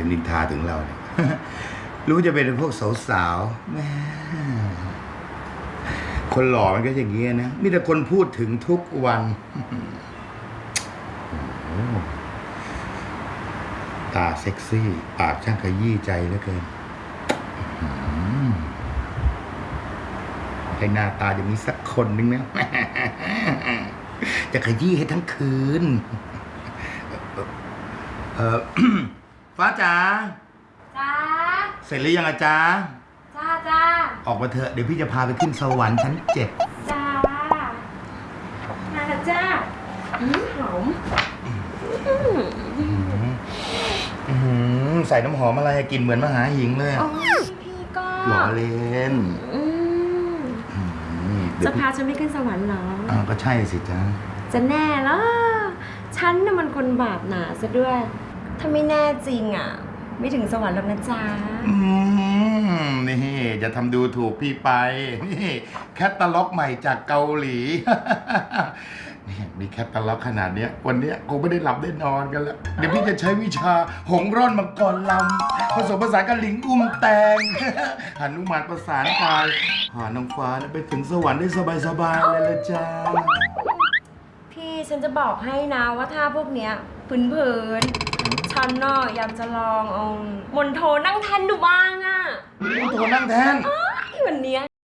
รนินทาถึงเราเนี่ยรู้จะเป็นพวกสาวๆแม่คนหล่อมันก็อย่างนี้นะมีแต่คนพูดถึงทุกวันโอ้โหตาเซ็กซี่ ปากช่างขยี้ใจเหลือเกินให้หน้าตาอย่างนี้สักคนหนึ่งนะ จะขยี้ให้ทั้งคืน เออ ฟ้าจ๋าจ้าเสร็จหรือยังอะจ๊ะจ้าจ้าออกมาเถอะเดี๋ยวพี่จะพาไปขึ้นสวรรค์ชั้นเจ็ดจ้ามาแล้วจ้าอืมหอมอื้อหือใส่น้ำหอมอะไรอะกลินเหมือนมหาหิงเลยอะโอ้ยพี่ก็หล่อเล่นอืมอื้อหือเดี๋ยจะวพี่พาฉันไปขึ้นสวรรค์เหรออ้าวก็ใช่สิจ๊ะจะแน่เหรอฉันน่ะมันคนบาปหนาซะด้วย ถ้าไม่แน่จริงอะ ไม่ถึงสวรรค์หรอกนะจ๊ะ อืมนี่จะทำดูถูกพี่ไป นี่แคตตาล็อกใหม่จากเกาหลี นี่มีแคตตาล็อกขนาดเนี้ย วันเนี้ยคงไม่ได้หลับได้นอนกันแล้ว เดี๋ยวพี่จะใช้วิชาหงร่อนมังกรลำผสมผสานกับลิงอุ้มแตงหนุมานประสานกายพาน้องฟ้าไปถึงสวรรค์ได้สบายๆเลยละจ้า พี่ฉันจะบอกให้นะว่าถ้าพวกเนี้ยผืนผืนๆ ฉันน่ะอยากจะลองเอามนโทนั่งแทนดูบ้างอะโทรนั่งแทนไอ้วันเนี้ย